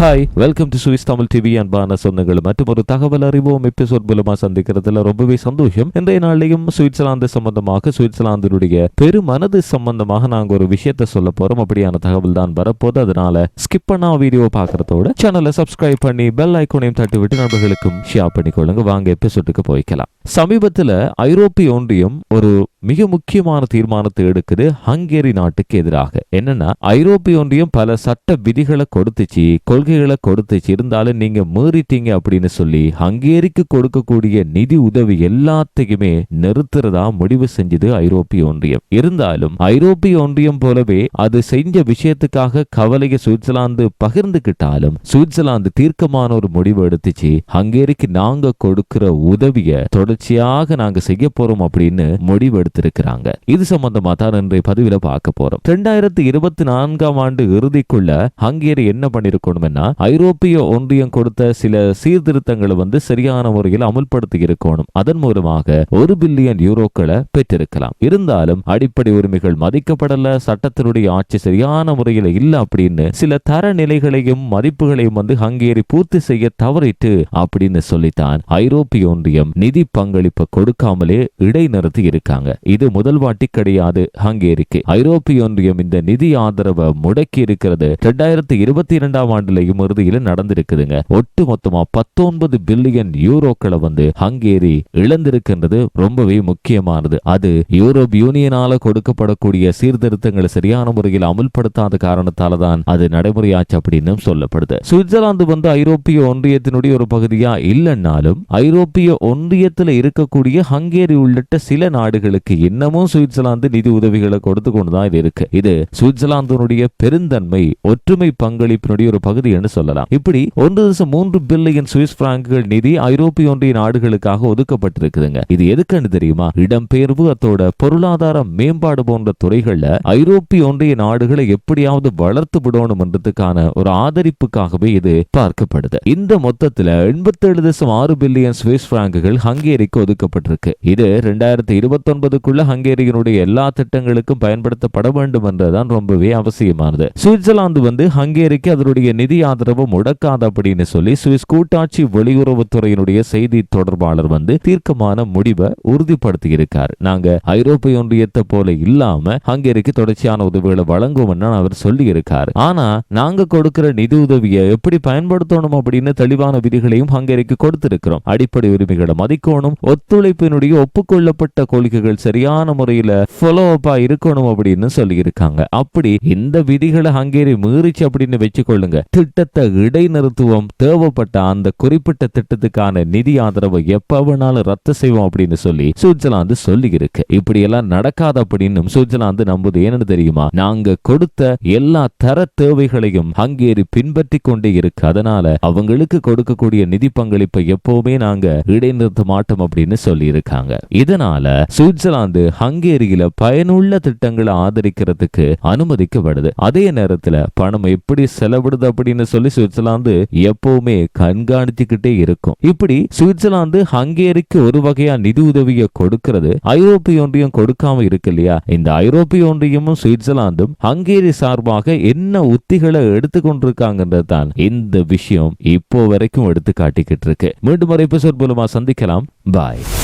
Hi welcome to Swiss Tamil TV அன்பான சொந்தங்கள் மற்றும் ஒரு தகவல் அறிவோம் எபிசோட் மூலமா சந்திக்கிறதுல ரொம்பவே சந்தோஷம். இன்றைய நாளையும் சுவிட்சர்லாந்து சம்பந்தமாக சுவிட்சர்லாந்தினுடைய பெருமனது சம்பந்தமாக நாங்க ஒரு விஷயத்த சொல்ல போறோம். அப்படியான தகவல் தான் வரப்போது. அதனால ஸ்கிப் பண்ணா வீடியோ பாக்குறதோட சேனலை சப்ஸ்கிரைப் பண்ணி பெல் ஐக்கோனையும் தட்டி விட்டு நண்பர்களுக்கும் ஷேர் பண்ணிக்கொள்ளுங்க. வாங்க எபிசோட்டுக்கு போய்க்கலாம். சமீபத்துல ஐரோப்பிய ஒன்றியம் ஒரு மிக முக்கியமான தீர்மானத்தை எடுக்குது ஹங்கேரி நாட்டுக்கு எதிராக. என்னன்னா ஐரோப்பிய ஒன்றியம் பல சட்ட விதிகளை கொடுத்துச்சு கொள்கைகளை கொடுத்துச்சு. இருந்தாலும் நீங்க மீறிட்டீங்க அப்படின்னு சொல்லி ஹங்கேரிக்கு கொடுக்கக்கூடிய நிதி உதவி எல்லாத்தையுமே நிறுத்துறதா முடிவு செஞ்சது ஐரோப்பிய ஒன்றியம் இருந்தாலும் ஐரோப்பிய ஒன்றியம் போலவே அது செஞ்ச விஷயத்துக்காக கவலையை சுவிட்சர்லாந்து பகிர்ந்துகிட்டாலும் சுவிட்சர்லாந்து தீர்க்கமான ஒரு முடிவு எடுத்துச்சு. ஹங்கேரிக்கு நாங்க கொடுக்கிற உதவிய தொடர்ச்சியாக நாங்க செய்ய போறோம் அப்படின்னு முடிவு எடுத்திருக்கிறாங்க இது சம்பந்தமா தான் இன்றைய பதிவில பார்க்க போறோம். ரெண்டாயிரத்தி இருபத்தி நான்காம் ஆண்டு இறுதிக்குள்ள ஹங்கேரி என்ன பண்ணிருக்கணும்னா ஐரோப்பிய ஒன்றியம் கொடுத்த சில சீர்திருத்தங்களை வந்து சரியான முறையில் அமுல்படுத்தி இருக்கணும். அதன் மூலமாக ஒரு பில்லியன் யூரோக்களை பெற்றிருக்கலாம். இருந்தாலும் அடிப்படை உரிமைகள் மதிக்கப்படல சட்டத்தினுடைய ஆட்சி சரியான முறையில் இல்ல அப்படின்னு சில தரநிலைகளையும் மதிப்புகளையும் வந்து ஹங்கேரி பூர்த்தி செய்ய தவறிட்டு அப்படின்னு சொல்லித்தான் ஐரோப்பிய ஒன்றியம் நிதி பங்களிப்பு கொடுக்காமலே இடைநிறுத்தி இருக்காங்க. இது முதல் வாட்டி கிடையாது ஹங்கேரிக்கு. ஐரோப்பிய ஒன்றியம் இந்த நிதி ஆதரவை முடக்கி இருக்கிறது. ரெண்டாயிரத்தி இருபத்தி இரண்டாம் ஆண்டுல இறுதியில நடந்திருக்குதுங்க. ஒட்டு மொத்தமா பத்தொன்பது பில்லியன் யூரோக்களை வந்து ஹங்கேரி இழந்திருக்கின்றது ரொம்பவே முக்கியமானது. அது யூரோப் யூனியனால கொடுக்கப்படக்கூடிய சீர்திருத்தங்களை சரியான முறையில் அமுல்படுத்தாத காரணத்தால தான் அது நடைமுறையாச்சு அப்படின்னு சொல்லப்படுது. சுவிட்சர்லாந்து வந்து ஐரோப்பிய ஒன்றியத்தினுடைய ஒரு பகுதியா இல்லைன்னாலும் ஐரோப்பிய ஒன்றியத்தில் இருக்கக்கூடிய ஹங்கேரி உள்ளிட்ட சில நாடுகளுக்கு இன்னமும் சுவிட்சர்லாந்து நிதி உதவிகளை கொடுத்து கொண்டுதான் இது இருக்கு. இது சுவிட்சர்லாந்தினுடைய பெருந்தன்மை ஒற்றுமை பங்களிப்பினுடைய ஒரு பகுதி என்று சொல்லலாம். இப்படி ஒன்று தசம் மூன்று பில்லியன் சுவிஸ் பிராங்குகள் நிதி ஐரோப்பிய ஒன்றிய நாடுகளுக்காக ஒதுக்கப்பட்டிருக்குதுங்க. இது எதுக்குன்னு தெரியுமா? இடம்பெயர்வு அத்தோட பொருளாதார மேம்பாடு போன்ற துறைகள்ல ஐரோப்பிய ஒன்றிய நாடுகளை எப்படியாவது வளர்த்து விடணும் என்றதுக்கான ஒரு ஆதரிப்புக்காகவே இது பார்க்கப்படுது. இந்த மொத்தத்துல எண்பத்தேழு தசம் ஆறு பில்லியன் சுவிஸ் பிராங்குகள் ஹங்கேரிக்கு ஒதுக்கப்பட்டிருக்கு. இது ரெண்டாயிரத்தி இருபத்தொன்பதுக்குள்ள ஹங்கேரியினுடைய எல்லா திட்டங்களுக்கும் பயன்படுத்தப்பட வேண்டும் என்றுதான் ரொம்பவே அவசியமானது. சுவிட்சர்லாந்து வந்து ஹங்கேரிக்கு அதனுடைய நிதி ஆதரவு முடக்காது அப்படின்னு சொல்லி சுவிஸ் கூட்டாட்சி வெளியுறவுத்துறையினுடைய செய்தி தொடர்பாளர் வந்து தீர்க்கமான முடிவை உறுதிப்படுத்தி இருக்கார் நாங்க ஐரோப்பிய ஒன்றியத்தை போல இல்லாம ஹங்கேரிக்கு தொடர்ச்சியான உதவிகளை வழங்குவோம்னு அவர் சொல்லி இருக்கார் ஆனா நாங்க கொடுக்கிற நிதி உதவியை எப்படி பயன்படுத்தணும் அப்படின்னு தெளிவான விதிகளையும் ஹங்கேரிக்கு கொடுத்திருக்கிறோம். அடிப்படை உரிமைகளை மதிக்கணும் ஒத்துழைப்பினுடைய ஒப்புக்கொள்ளப்பட்ட கொள்கைகள் சரியான முறையில ஃபாலோ அப்பா இருக்கணும் அப்படின்னு சொல்லியிருக்காங்க. அப்படி இந்த விதிகளை ஹங்கேரி மீறிச்சு அப்படின்னு வச்சுக்கொள்ளுங்க. திட்டத்தை இடைநிறுத்துவோம். தேவைப்பட்ட அந்த குறிப்பிட்ட திட்டத்துக்கான நிதி ஆதரவை எப்ப வேணாலும் ரத்து செய்வோம் அப்படின்னு சொல்லி சுவிட்சர்லாந்து சொல்லி இருக்கு இப்படி எல்லாம் நடக்காது அப்படின்னு சுவிட்சர்லாந்து நம்புது. ஏன்னு தெரியுமா? நாங்க கொடுத்த எல்லா தர தேவைகளையும் ஹங்கேரி பின்பற்றி கொண்டே இருக்கு. அதனால அவங்களுக்கு கொடுக்கக்கூடிய நிதி பங்களிப்பை எப்பவுமே நாங்க இடைநிறுத்த மாட்டோம் அப்படின்னு சொல்லி இருக்காங்க இதனால சுவிட்சர்லாந்து ஹங்கேரியில பயனுள்ள திட்டங்களை ஆதரிக்கிறதுக்கு அனுமதிக்கப்படுது. அதே நேரத்துல பணம் எப்படி செலவிடுது அப்படின்னு சொல்லி சுவிட்சர்லாந்து எப்பவுமே கண்காணிச்சுக்கிட்டே இருக்கும். இப்படி சுவிட்சர்லாந்து ஹங்கேரிக்கு ஒரு வகையா நிதி உதவியை கொடுக்கிறது ஐரோப்பிய ஒன்றியம் கொடுக்காம இருக்கு இல்லையா? இந்த ஐரோப்பிய ஒன்றியமும் சுவிட்சர்லாந்தும் ஹங்கேரி சார்பாக என்ன உத்திகளை எடுத்துக்கொண்டிருக்காங்கன்றது தான் இந்த விஷயம் இப்போ வரைக்கும் எடுத்து காட்டிக்கிட்டு இருக்கு. மீண்டும் ஒரு எபிசோட் மூலமா சந்திக்கலாம். Bye.